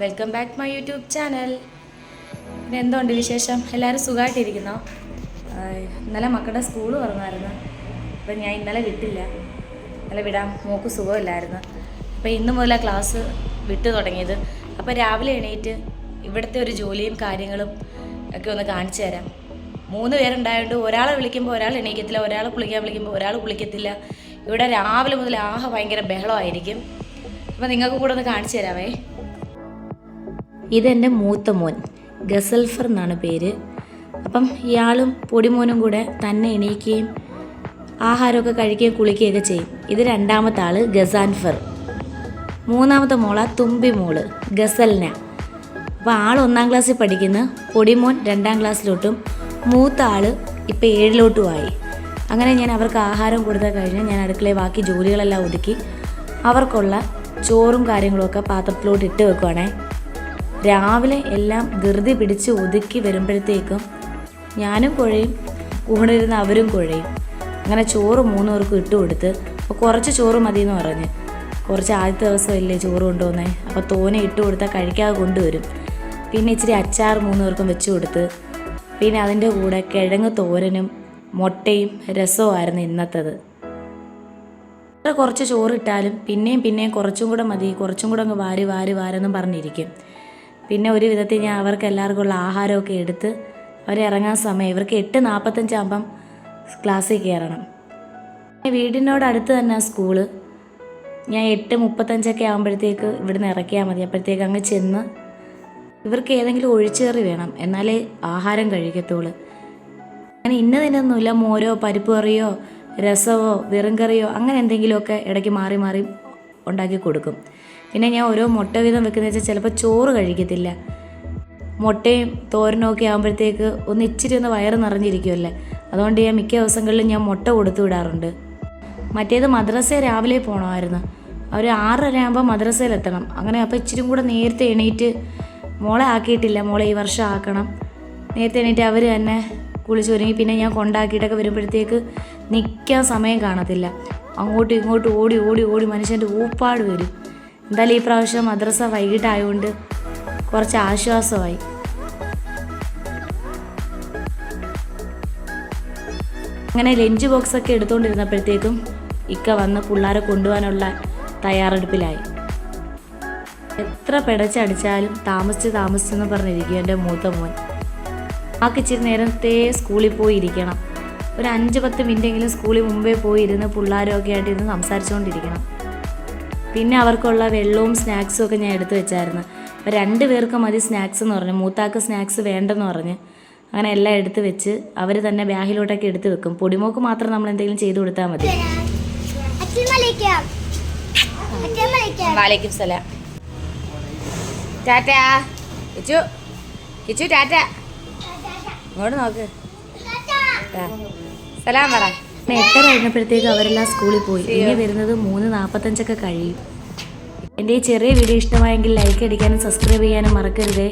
Welcome back my YouTube channel പിന്നെ എന്തുണ്ട് വിശേഷം? എല്ലാവരും സുഖമായിട്ടിരിക്കുന്നോ ഇന്നലെ മക്കളുടെ സ്കൂൾ തുറന്നായിരുന്നു. അപ്പം ഞാൻ ഇന്നലെ വിട്ടില്ല. ഇന്നലെ വിടാൻ മോക്ക് സുഖമില്ലായിരുന്നു. അപ്പോൾ ഇന്ന് മുതലാണ് ക്ലാസ് വിട്ടു തുടങ്ങിയത്. അപ്പോൾ രാവിലെ എണീറ്റ് ഇവിടുത്തെ ഒരു ജോലിയും കാര്യങ്ങളും ഒക്കെ ഒന്ന് കാണിച്ചു തരാം. മൂന്ന് പേരുണ്ടായതുകൊണ്ട് ഒരാളെ വിളിക്കുമ്പോൾ ഒരാൾ എണീക്കത്തില്ല ഒരാൾ കുളിക്കാൻ വിളിക്കുമ്പോൾ ഒരാൾ കുളിക്കത്തില്ല. ഇവിടെ രാവിലെ മുതൽ ആഹ ഭയങ്കര ബഹളമായിരിക്കും. അപ്പം നിങ്ങൾക്ക് കൂടെ ഒന്ന് കാണിച്ചു തരാമേ ഇതെന്റെ മൂത്ത മോൻ. ഗസൽഫർ എന്നാണ് പേര്. അപ്പം ഇയാളും പൊടിമോനും കൂടെ തന്നെ എണീക്കുകയും ആഹാരമൊക്കെ കഴിക്കുകയും കുളിക്കുകയൊക്കെ ചെയ്യും. ഇത് രണ്ടാമത്തെ ആൾ ഗസാൻഫർ. മൂന്നാമത്തെ മോള തുമ്പി മോൾ ഗസൽന. അപ്പോൾ ആൾ ഒന്നാം ക്ലാസ്സിൽ പഠിക്കുന്ന പൊടിമോൻ രണ്ടാം ക്ലാസ്സിലോട്ടും മൂത്ത ആൾ ഇപ്പം ഏഴിലോട്ടുമായി. അങ്ങനെ ഞാൻ അവർക്ക് ആഹാരം കൊടുത്താൽ കഴിഞ്ഞാൽ ഞാൻ അടുക്കളയിൽ ബാക്കി ജോലികളെല്ലാം ഒതുക്കി അവർക്കുള്ള ചോറും കാര്യങ്ങളുമൊക്കെ പാത്രത്തിലോട്ട് ഇട്ട് വെക്കുവാണേ. രാവിലെ എല്ലാം ധൃതി പിടിച്ച് ഒതുക്കി വരുമ്പോഴത്തേക്കും ഞാനും കുഴയും കൂടെ ഇരുന്ന് അവരും കുഴയും. അങ്ങനെ ചോറ് മൂന്നുപേർക്കും ഇട്ട് കൊടുത്ത് അപ്പോൾ കുറച്ച് ചോറ് മതി എന്ന് പറഞ്ഞ്. കുറച്ച് ആദ്യത്തെ ദിവസമല്ലേ ചോറ് കൊണ്ടുവന്നേ? അപ്പോൾ തോനെ ഇട്ട് കൊടുത്താൽ കഴിക്കാതെ കൊണ്ടുവരും. പിന്നെ ഇച്ചിരി അച്ചാർ മൂന്നുപേർക്കും വെച്ച് കൊടുത്ത്. പിന്നെ അതിന്റെ കൂടെ കിഴങ്ങ് തോരനും മുട്ടയും രസവുമായിരുന്നു ഇന്നത്തത്. എത്ര കുറച്ച് ചോറിട്ടാലും പിന്നെയും പിന്നെയും കുറച്ചും കൂടെ മതി കുറച്ചും കൂടെ അങ്ങ് വാരി വാരി വാരെന്നും പറഞ്ഞിരിക്കും. പിന്നെ ഒരു വിധത്തിൽ ഞാൻ അവർക്ക് എല്ലാവർക്കും ഉള്ള ആഹാരമൊക്കെ എടുത്ത് അവരിറങ്ങാൻ സമയം ഇവർക്ക് എട്ട് നാൽപ്പത്തഞ്ചാകുമ്പം ക്ലാസ്സിൽ കയറണം. വീടിനോട് അടുത്ത് തന്നെ സ്കൂൾ. ഞാൻ എട്ട് മുപ്പത്തഞ്ചൊക്കെ ആകുമ്പോഴത്തേക്ക് ഇവിടുന്ന് ഇറക്കിയാൽ മതി. അപ്പോഴത്തേക്ക് അങ്ങ് ചെന്ന് ഇവർക്ക് ഏതെങ്കിലും ഒഴിച്ചേറി വേണം. എന്നാലേ ആഹാരം കഴിക്കത്തുള്ളൂ. അങ്ങനെ ഇന്നതിനൊന്നുമില്ല മോരോ പരിപ്പ് കറിയോ രസമോ വെറും കറിയോ അങ്ങനെ എന്തെങ്കിലുമൊക്കെ ഇടയ്ക്ക് മാറി മാറി ഉണ്ടാക്കി കൊടുക്കും. പിന്നെ ഞാൻ ഓരോ മുട്ട വീതം വെക്കുന്ന വെച്ചാൽ ചിലപ്പോൾ ചോറ് കഴിക്കത്തില്ല. മുട്ടയും തോരനും ഒക്കെ ആകുമ്പോഴത്തേക്ക് ഒന്ന് ഇച്ചിരി ഒന്ന് വയറ് നിറഞ്ഞിരിക്കുമല്ലേ അതുകൊണ്ട് ഞാൻ മിക്ക ദിവസങ്ങളിലും ഞാൻ മുട്ട കൊടുത്തു വിടാറുണ്ട്. മറ്റേത് മദ്രസ രാവിലെ പോകണമായിരുന്നു അവർ ആറര ആകുമ്പോൾ മദ്രസയിലെത്തണം അങ്ങനെ അപ്പോൾ ഇച്ചിരി കൂടെ നേരത്തെ എണീറ്റ് മോളെ ആക്കിയിട്ടില്ല. മോളെ ഈ വർഷം ആക്കണം. നേരത്തെ എണീറ്റ് അവർ തന്നെ കുളിച്ചൊരുങ്ങി പിന്നെ ഞാൻ കൊണ്ടാക്കിയിട്ടൊക്കെ വരുമ്പോഴത്തേക്ക് നിൽക്കാൻ സമയം കാണത്തില്ല. അങ്ങോട്ടും ഇങ്ങോട്ടും ഓടി ഓടി ഓടി മനുഷ്യന്റെ ഊപ്പാട് വരും. എന്തായാലും ഈ പ്രാവശ്യം മദ്രസ വൈകിട്ടായതുകൊണ്ട് കുറച്ച് ആശ്വാസമായി. അങ്ങനെ ലഞ്ച് ബോക്സൊക്കെ എടുത്തുകൊണ്ടിരുന്നപ്പോഴത്തേക്കും ഇക്ക വന്ന് പിള്ളേരെ കൊണ്ടുപോകാനുള്ള തയ്യാറെടുപ്പിലായി. എത്ര പിടച്ചടിച്ചാലും താമസിച്ച് താമസിച്ചെന്ന് പറഞ്ഞിരിക്കും എന്റെ മൂത്ത മോൻ. ആക്ക് നേരത്തെ സ്കൂളിൽ പോയി ഇരിക്കണം ഒരു അഞ്ച് പത്ത് മിനിറ്റെങ്കിലും സ്കൂളിൽ മുമ്പേ പോയി ഇരുന്ന് പിള്ളേരൊക്കെ ആയിട്ട് ഇരുന്ന് സംസാരിച്ചുകൊണ്ടിരിക്കണം. പിന്നെ അവർക്കുള്ള വെള്ളവും സ്നാക്സും ഒക്കെ ഞാൻ എടുത്തു വെച്ചായിരുന്നു. അപ്പോൾ രണ്ട് പേർക്ക് മതി സ്നാക്സ് എന്ന് പറഞ്ഞു. മൂത്താക്ക് സ്നാക്സ് വേണ്ടെന്ന് പറഞ്ഞ്. അങ്ങനെ എല്ലാം എടുത്തു വെച്ച് അവർ തന്നെ ബാഗിലോട്ടൊക്കെ എടുത്ത് വെക്കും. പൊടിമോക്ക് മാത്രം നമ്മൾ എന്തെങ്കിലും ചെയ്തു കൊടുത്താൽ മതി. വാലേക്കും സലാം. ടാറ്റാ. കിച്ചു. കിച്ചു ടാറ്റ. ഇങ്ങോട്ട് നോക്ക്. സലാം പറ. എട്ടര കഴിഞ്ഞപ്പോഴത്തേക്ക് അവരെല്ലാം സ്കൂളിൽ പോയി. ഇനി വരുന്നത് മൂന്ന് നാൽപ്പത്തഞ്ചൊക്കെ കഴിയും. എന്റെ ഈ ചെറിയ വീഡിയോ ഇഷ്ടമായെങ്കിൽ ലൈക്ക് അടിക്കാനും സബ്സ്ക്രൈബ് ചെയ്യാനും മറക്കരുതേ.